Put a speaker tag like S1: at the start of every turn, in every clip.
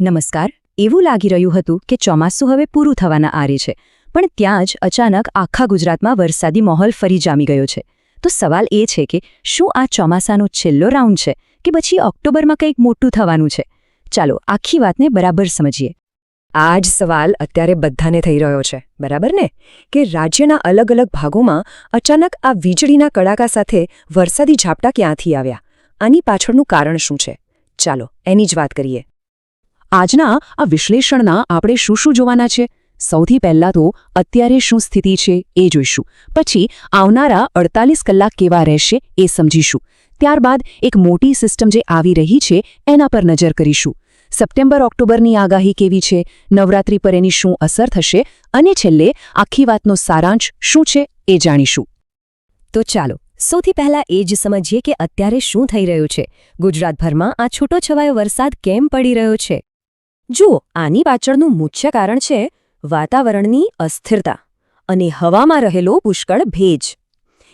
S1: નમસ્કાર, એવું લાગી રહ્યું હતું કે ચોમાસું હવે પૂરું થવાના આરે છે, પણ ત્યાં જ અચાનક આખા ગુજરાતમાં વરસાદી માહોલ ફરી જામી ગયો છે. તો સવાલ એ છે કે શું આ ચોમાસાનો છેલ્લો રાઉન્ડ છે કે પછી ઓક્ટોબરમાં કંઈક મોટું થવાનું છે? ચાલો, આખી વાતને બરાબર સમજીએ.
S2: આ જ સવાલ અત્યારે બધાને થઈ રહ્યો છે, બરાબર ને? કે રાજ્યના અલગ અલગ ભાગોમાં અચાનક આ વીજળીના કડાકા સાથે વરસાદી ઝાપટા ક્યાંથી આવ્યા? આની પાછળનું કારણ શું છે? ચાલો, એની જ વાત કરીએ.
S3: આજના આ વિશ્લેષણના આપણે શું શું જોવાના છે? સૌથી પહેલા તો અત્યારે શું સ્થિતિ છે એ જોઈશું. પછી આવનારા અડતાલીસ કલાક કેવા રહેશે એ સમજીશું. ત્યારબાદ એક મોટી સિસ્ટમ જે આવી રહી છે એના પર નજર કરીશું. સપ્ટેમ્બર ઓક્ટોબરની આગાહી કેવી છે? નવરાત્રી પર એની શું અસર થશે? અને છેલ્લે આખી વાતનો સારાંશ શું છે એ જાણીશું.
S1: તો ચાલો, સૌથી પહેલા એ જ સમજીએ કે અત્યારે શું થઈ રહ્યું છે. ગુજરાતભરમાં આ છૂટોછવાયો વરસાદ કેમ પડી રહ્યો છે? જુઓ, આની પાછળનું મુખ્ય કારણ છે વાતાવરણની અસ્થિરતા અને હવામાં રહેલો પુષ્કળ ભેજ.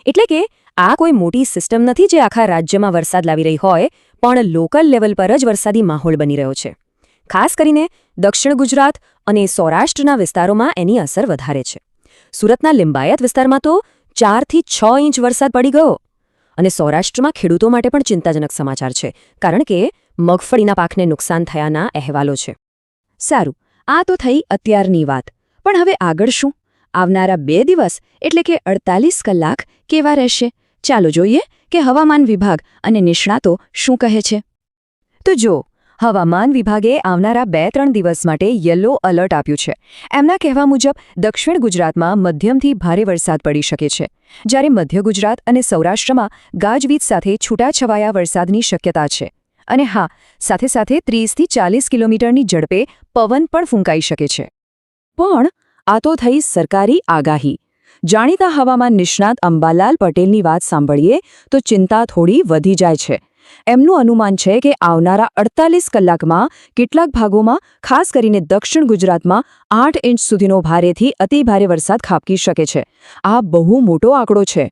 S1: એટલે કે, આ કોઈ મોટી સિસ્ટમ નથી જે આખા રાજ્યમાં વરસાદ લાવી રહી હોય, પણ લોકલ લેવલ પર જ વરસાદી માહોલ બની રહ્યો છે. ખાસ કરીને દક્ષિણ ગુજરાત અને સૌરાષ્ટ્રના વિસ્તારોમાં એની અસર વધારે છે. સુરતના લિંબાયત વિસ્તારમાં તો ચારથી છ ઇંચ વરસાદ પડી ગયો. અને સૌરાષ્ટ્રમાં ખેડૂતો માટે પણ ચિંતાજનક સમાચાર છે, કારણ કે મગફળીના પાકને નુકસાન થયાના અહેવાલો છે. સારું, આ તો થઈ અત્યારની વાત. પણ હવે આગળ શું? આવનારા બે દિવસ, એટલે કે અડતાલીસ કલાક કેવા રહેશે? ચાલો જોઈએ કે હવામાન વિભાગ અને નિષ્ણાતો શું કહે છે. તો જો, હવામાન વિભાગે આવનારા બે ત્રણ દિવસ માટે યલો અલર્ટ આપ્યું છે. એમના કહેવા મુજબ, દક્ષિણ ગુજરાતમાં મધ્યમથી ભારે વરસાદ પડી શકે છે. જ્યારે મધ્ય ગુજરાત અને સૌરાષ્ટ્રમાં ગાજવીજ સાથે છૂટાછવાયા વરસાદની શક્યતા છે. અને હા, સાથે સાથે ત્રીસથી ચાલીસ કિલોમીટરની ઝડપે પવન પણ ફૂંકાઈ શકે છે.
S3: પણ આ તો થઈ સરકારી આગાહી. જાણીતા હવામાન નિષ્ણાત અંબાલાલ પટેલની વાત સાંભળીએ તો ચિંતા થોડી વધી જાય છે. એમનું અનુમાન છે કે આવનારા અડતાલીસ કલાકમાં કેટલાક ભાગોમાં, ખાસ કરીને દક્ષિણ ગુજરાતમાં, આઠ ઇંચ સુધીનો ભારેથી અતિભારે વરસાદ ખાબકી શકે છે. આ બહુ મોટો આંકડો છે.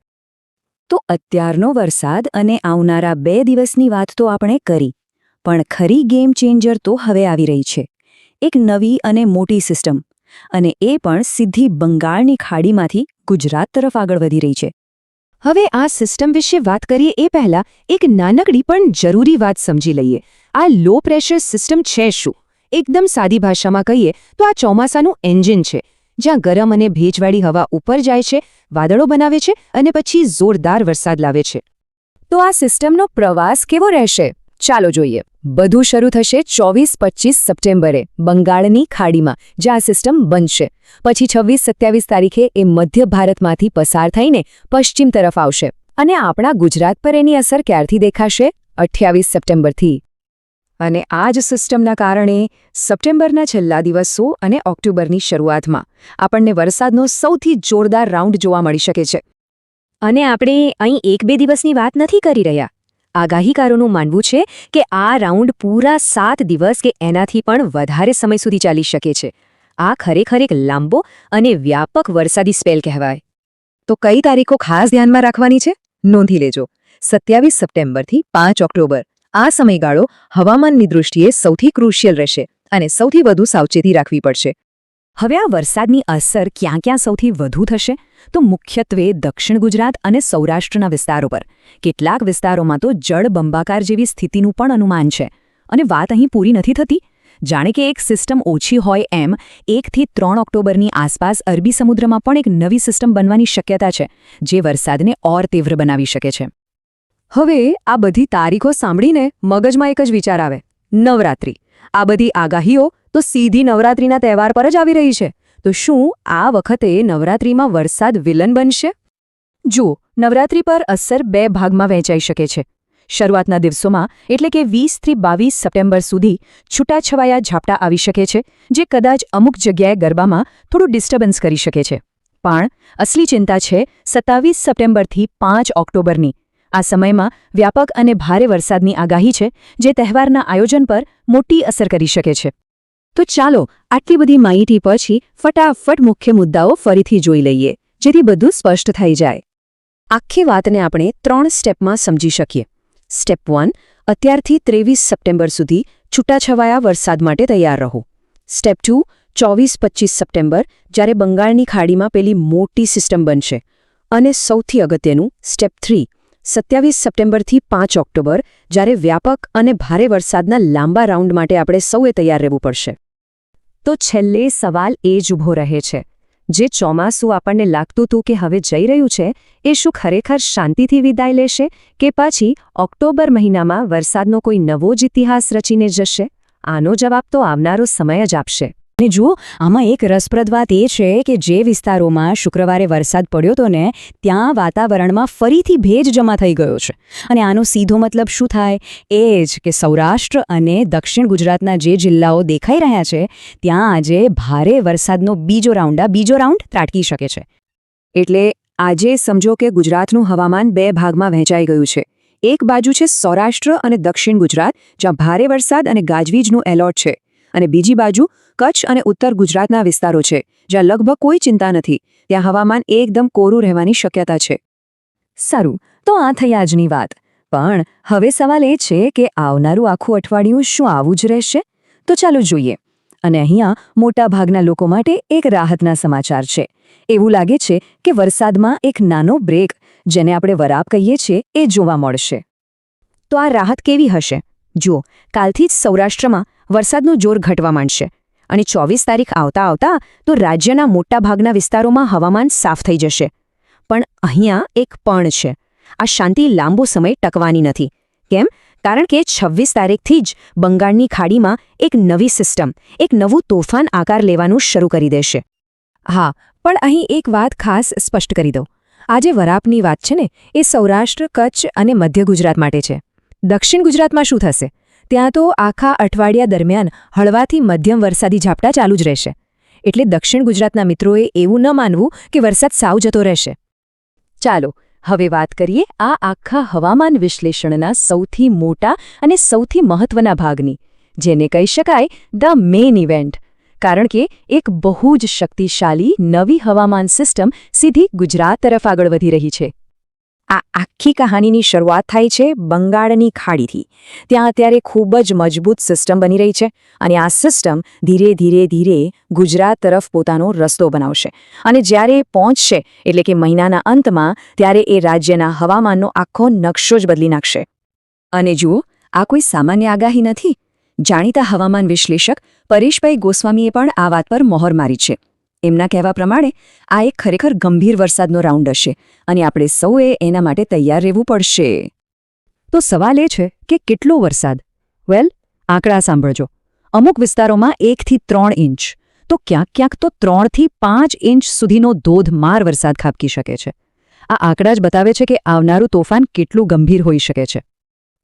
S1: તો અત્યારનો વરસાદ અને આવનારા બે દિવસની વાત તો આપણે કરી, પણ ખરી ગેમ ચેન્જર તો હવે આવી રહી છે. એક નવી અને મોટી સિસ્ટમ અને એ પણ સીધી બંગાળની ખાડીમાંથી ગુજરાત તરફ આગળ વધી રહી છે. હવે આ સિસ્ટમ વિશે વાત કરીએ એ પહેલા એક નાનકડી પણ જરૂરી વાત સમજી લઈએ. આ લો પ્રેશર સિસ્ટમ છે શું? એકદમ સાદી ભાષામાં કહીએ તો આ ચોમાસાનું એન્જિન છે. જ્યાં ગરમ અને ભેજવાળી હવા ઉપર જાય છે, વાદળો બનાવે છે અને પછી જોરદાર વરસાદ લાવે છે. તો આ સિસ્ટમનો પ્રવાસ કેવો રહેશે? ચાલો જોઈએ. બધું શરૂ થશે ચોવીસ પચીસ સપ્ટેમ્બરે, બંગાળની ખાડીમાં, જ્યાં આ સિસ્ટમ બનશે. પછી છવ્વીસ સત્યાવીસ તારીખે એ મધ્ય ભારતમાંથી પસાર થઈને પશ્ચિમ તરફ આવશે. અને આપણા ગુજરાત પર એની અસર ક્યારથી દેખાશે? અઠ્યાવીસ સપ્ટેમ્બરથી. અને આ જ સિસ્ટમના કારણે સપ્ટેમ્બરના છેલ્લા દિવસો અને ઓક્ટોબરની શરૂઆતમાં આપણને વરસાદનો સૌથી જોરદાર રાઉન્ડ જોવા મળી શકે છે. અને આપણે અહીં એક બે દિવસની વાત નથી કરી રહ્યા. આગાહીકારોનું માનવું છે કે આ રાઉન્ડ પૂરા સાત દિવસ કે એનાથી પણ વધારે સમય સુધી ચાલી શકે છે. આ ખરેખર એક લાંબો અને વ્યાપક વરસાદી સ્પેલ કહેવાય. તો કઈ તારીખો ખાસ ધ્યાનમાં રાખવાની છે? નોંધી લેજો. સત્યાવીસ સપ્ટેમ્બરથી પાંચ ઓક્ટોબર. આ સમયગાળો હવામાનની દૃષ્ટિએ સૌથી ક્રુશિયલ રહેશે અને સૌથી વધુ સાવચેતી રાખવી પડશે. હવે આ વરસાદની અસર ક્યાં ક્યાં સૌથી વધુ થશે? તો મુખ્યત્વે દક્ષિણ ગુજરાત અને સૌરાષ્ટ્રના વિસ્તારો પર. કેટલાક વિસ્તારોમાં તો જળબંબાકાર જેવી સ્થિતિનું પણ અનુમાન છે. અને વાત અહીં પૂરી નથી થતી? જાણે કે એક સિસ્ટમ ઓછી હોય એમ એકથી ત્રણ ઓક્ટોબરની આસપાસ અરબી સમુદ્રમાં પણ એક નવી સિસ્ટમ બનવાની શક્યતા છે, જે વરસાદને ઓર તીવ્ર બનાવી શકે છે. હવે આ બધી તારીખો સાંભળીને મગજમાં એક જ વિચાર આવે. નવરાત્રી. આ બધી આગાહીઓ તો સીધી નવરાત્રીના તહેવાર પર જ આવી રહી છે. તો શું આ વખતે નવરાત્રીમાં વરસાદ વિલન બનશે? જુઓ, નવરાત્રી પર અસર બે ભાગમાં વહેંચાઈ શકે છે. શરૂઆતના દિવસોમાં એટલે કે વીસથી બાવીસ સપ્ટેમ્બર સુધી છૂટાછવાયા ઝાપટા આવી શકે છે, જે કદાચ અમુક જગ્યાએ ગરબામાં થોડું ડિસ્ટર્બન્સ કરી શકે છે. પણ, અસલી ચિંતા છે, સત્તાવીસ સપ્ટેમ્બરથી પાંચ ઓક્ટોબરની આ સમયમાં વ્યાપક અને ભારે વરસાદની આગાહી છે, જે તહેવારના આયોજન પર મોટી અસર કરી શકે છે. તો ચાલો, આટલી બધી માહિતી પછી ફટાફટ મુખ્ય મુદ્દાઓ ફરીથી જોઈ લઈએ, જેથી બધું સ્પષ્ટ થઈ જાય. આખી વાતને આપણે ત્રણ સ્ટેપમાં સમજી શકીએ.
S2: સ્ટેપ વન, અત્યારથી ત્રેવીસ સપ્ટેમ્બર સુધી છૂટાછવાયા વરસાદ માટે તૈયાર રહો. સ્ટેપ ટુ, ચોવીસ પચીસ સપ્ટેમ્બર, જ્યારે બંગાળની ખાડીમાં પેલી મોટી સિસ્ટમ બનશે. અને સૌથી અગત્યનું, સ્ટેપ થ્રી સત્યાવીસ સપ્ટેમ્બરથી પાંચ ઓક્ટોબર, જ્યારે વ્યાપક અને ભારે વરસાદના લાંબા રાઉન્ડ માટે આપણે સૌએ તૈયાર રહેવું પડશે. તો છેલ્લે સવાલ એ જ ઊભો રહે છે. જે ચોમાસું આપણને લાગતું હતું કે હવે જઈ રહ્યું છે, એ શું ખરેખર શાંતિથી વિદાય લેશે કે પછી ઓક્ટોબર મહિનામાં વરસાદનો કોઈ નવો જ ઇતિહાસ રચીને જશે? આનો જવાબ તો આવનારો સમય જ આપશે.
S1: અને જુઓ, આમાં એક રસપ્રદ વાત એ છે કે જે વિસ્તારોમાં શુક્રવારે વરસાદ પડ્યો હતો ને, ત્યાં વાતાવરણમાં ફરીથી ભેજ જમા થઈ ગયો છે. અને આનો સીધો મતલબ શું થાય? એ જ કે સૌરાષ્ટ્ર અને દક્ષિણ ગુજરાતના જે જિલ્લાઓ દેખાઈ રહ્યા છે, ત્યાં આજે ભારે વરસાદનો બીજો રાઉન્ડ, આ બીજો રાઉન્ડ ત્રાટકી શકે છે.
S2: એટલે આજે સમજો કે ગુજરાતનું હવામાન બે ભાગમાં વહેંચાઈ ગયું છે. એક બાજુ છે સૌરાષ્ટ્ર અને દક્ષિણ ગુજરાત, જ્યાં ભારે વરસાદ અને ગાજવીજનું એલર્ટ છે. અને બીજી બાજુ કચ્છ અને ઉત્તર ગુજરાતના વિસ્તારો છે, જ્યાં લગભગ કોઈ ચિંતા નથી. ત્યાં હવામાન એકદમ કોરું રહેવાની શક્યતા છે.
S1: સારું, તો આ થઈ આજની વાત. પણ હવે સવાલ એ છે કે આવનારું આખું અઠવાડિયું શું આવું જ રહેશે? તો ચાલો જોઈએ. અને અહીંયા મોટાભાગના લોકો માટે એક રાહતના સમાચાર છે. એવું લાગે છે કે વરસાદમાં એક નાનો બ્રેક, જેને આપણે વરાપ કહીએ છીએ, એ જોવા મળશે. તો આ રાહત કેવી હશે? જુઓ, કાલથી જ સૌરાષ્ટ્રમાં વરસાદનું જોર ઘટવા માંડશે. અને ચોવીસ તારીખ આવતા આવતા તો રાજ્યના મોટાભાગના વિસ્તારોમાં હવામાન સાફ થઈ જશે. પણ અહીંયા એક પણ છે. આ શાંતિ લાંબો સમય ટકવાની નથી. કેમ? કારણ કે છવ્વીસ તારીખથી જ બંગાળની ખાડીમાં એક નવી સિસ્ટમ, એક નવું તોફાન આકાર લેવાનું શરૂ કરી દેશે. હા, પણ અહીં એક વાત ખાસ સ્પષ્ટ કરી દઉં. આજે વરાપની વાત છે ને, એ સૌરાષ્ટ્ર, કચ્છ અને મધ્ય ગુજરાત માટે છે. દક્ષિણ ગુજરાતમાં શું થશે? ત્યાં તો આખા અઠવાડિયા દરમિયાન હળવાથી મધ્યમ વરસાદી ઝાપટા ચાલુ જ રહેશે. એટલે દક્ષિણ ગુજરાતના મિત્રોએ એવું ન માનવું કે વરસાદ સાવ જતો રહેશે. ચાલો, હવે વાત કરીએ આ આખા હવામાન વિશ્લેષણના સૌથી મોટા અને સૌથી મહત્વના ભાગની. જેને કહી શકાય ધ મેઇન ઇવેન્ટ. કારણ કે એક બહુ જ શક્તિશાળી નવી હવામાન સિસ્ટમ સીધી ગુજરાત તરફ આગળ વધી રહી છે. આ આખી કહાનીની શરૂઆત થાય છે બંગાળની ખાડીથી. ત્યાં અત્યારે ખૂબ જ મજબૂત સિસ્ટમ બની રહી છે અને આ સિસ્ટમ ધીરે ધીરે ધીરે ગુજરાત તરફ પોતાનો રસ્તો બનાવશે. અને જ્યારે એ પહોંચશે, એટલે કે મહિનાના અંતમાં, ત્યારે એ રાજ્યના હવામાનનો આખો નકશો જ બદલી નાખશે. અને જુઓ, આ કોઈ સામાન્ય આગાહી નથી. જાણીતા હવામાન વિશ્લેષક પરેશભાઈ ગોસ્વામીએ પણ આ વાત પર મોહર મારી છે. એમના કહેવા પ્રમાણે, આ એક ખરેખર ગંભીર વરસાદનો રાઉન્ડ હશે અને આપણે સૌએ એના માટે તૈયાર રહેવું પડશે. તો સવાલ એ છે કે કેટલો વરસાદ? વેલ, આંકડા સાંભળજો. અમુક વિસ્તારોમાં એકથી ત્રણ ઇંચ. તો ક્યાંક ક્યાંક તો ત્રણથી પાંચ ઇંચ સુધીનો ધોધમાર વરસાદ ખાબકી શકે છે. આ આંકડા જ બતાવે છે કે આવનારું તોફાન કેટલું ગંભીર હોઈ શકે છે.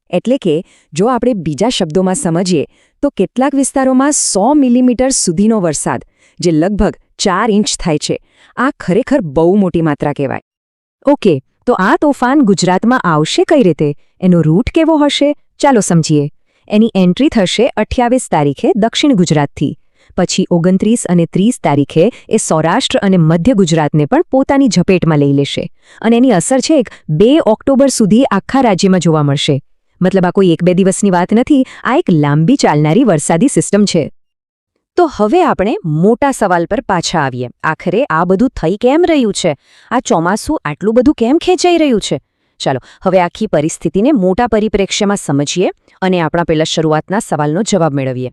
S1: એટલે કે, જો આપણે બીજા શબ્દોમાં સમજીએ, તો કેટલાક વિસ્તારોમાં સો મિલીમીટર સુધીનો વરસાદ, જે લગભગ ચાર ઇંચ થાય છે. આ ખરેખર બહુ મોટી માત્રા કહેવાય. ઓકે, તો આ તોફાન ગુજરાતમાં આવશે કઈ રીતે? એનો રૂટ કેવો હશે? ચાલો સમજીએ. એની એન્ટ્રી થશે અઠ્યાવીસ તારીખે દક્ષિણ ગુજરાતથી. પછી ઓગણત્રીસ અને ત્રીસ તારીખે એ સૌરાષ્ટ્ર અને મધ્ય ગુજરાતને પણ પોતાની ઝપેટમાં લઈ લેશે. અને એની અસર છેક બે ઓક્ટોબર સુધી આખા રાજ્યમાં જોવા મળશે. મતલબ આ કોઈ એક બે દિવસની વાત નથી, આ એક લાંબી ચાલનારી વરસાદી સિસ્ટમ છે. તો હવે આપણે મોટા સવાલ પર પાછા આવીએ. આખરે આ બધું થઈ કેમ રહ્યું છે? આ ચોમાસું આટલું બધું કેમ ખેંચાઈ રહ્યું છે? ચાલો, હવે આખી પરિસ્થિતિને મોટા પરિપ્રેક્ષ્યમાં સમજીએ અને આપણા પેલા શરૂઆતના સવાલનો જવાબ મેળવીએ.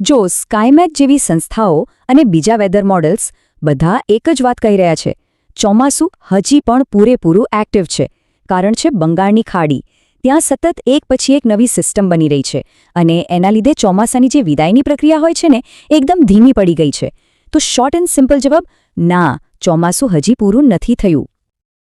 S1: જો સ્કાયમેક જેવી સંસ્થાઓ અને બીજા વેધર મોડલ્સ બધા એક જ વાત કહી રહ્યા છે, ચોમાસું હજી પણ પૂરેપૂરું એક્ટિવ છે, કારણ છે બંગાળની ખાડી ત્યાં સતત એક પછી એક નવી સિસ્ટમ બની રહી છે અને એના લીધે ચોમાસાની જે વિદાયની પ્રક્રિયા હોય છે ને, એકદમ ધીમી પડી ગઈ છે. તો શોર્ટ એન્ડ સિમ્પલ જવાબ, ના, ચોમાસું હજી પૂરું નથી થયું.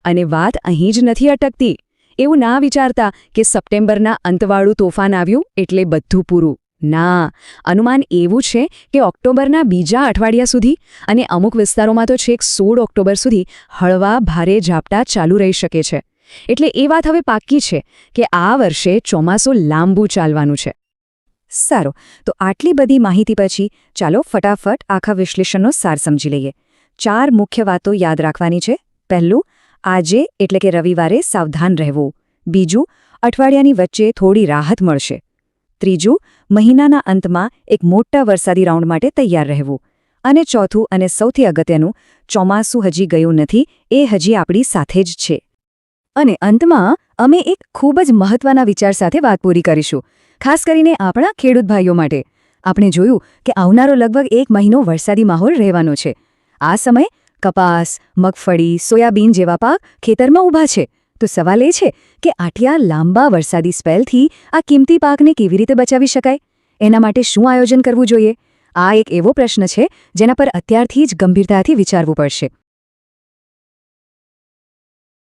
S1: અને વાત અહીં જ નથી અટકતી. એવું ના વિચારતા કે સપ્ટેમ્બરના અંતવાળું તોફાન આવ્યું એટલે બધું પૂરું. ના, અનુમાન એવું છે કે ઓક્ટોબરના બીજા અઠવાડિયા સુધી અને અમુક વિસ્તારોમાં તો છેક સોળ ઓક્ટોબર સુધી હળવા ભારે ઝાપટા ચાલુ રહી શકે છે. એટલે એ વાત હવે પાક્કી છે કે આ વર્ષે ચોમાસું લાંબુ ચાલવાનું છે. સારું, તો આટલી બધી માહિતી પછી ચાલો ફટાફટ આખા વિશ્લેષણનો સાર સમજી લઈએ. ચાર મુખ્ય વાતો યાદ રાખવાની છે. પહેલું, આજે એટલે કે રવિવારે સાવધાન રહેવું. બીજું, અઠવાડિયાની વચ્ચે થોડી રાહત મળશે. ત્રીજું, મહિનાના અંતમાં એક મોટા વરસાદી રાઉન્ડ માટે તૈયાર રહેવું. અને ચોથું અને સૌથી અગત્યનું, ચોમાસું હજી ગયું નથી, એ હજી આપણી સાથે જ છે. અને અંતમાં, અમે એક ખૂબ જ મહત્વના વિચાર સાથે વાત પૂરી કરીશું, ખાસ કરીને આપણા ખેડૂત ભાઈઓ માટે. આપણે જોયું કે આવનારો લગભગ એક મહિનો વરસાદી માહોલ રહેવાનો છે. આ સમય કપાસ, મગફળી, સોયાબીન જેવા પાક ખેતરમાં ઊભા છે. તો સવાલ એ છે કે આટલા લાંબા વરસાદી સ્પેલથી આ કિંમતી પાકને કેવી રીતે બચાવી શકાય? એના માટે શું આયોજન કરવું જોઈએ? આ એક એવો પ્રશ્ન છે જેના પર અત્યારથી જ ગંભીરતાથી વિચારવું પડશે.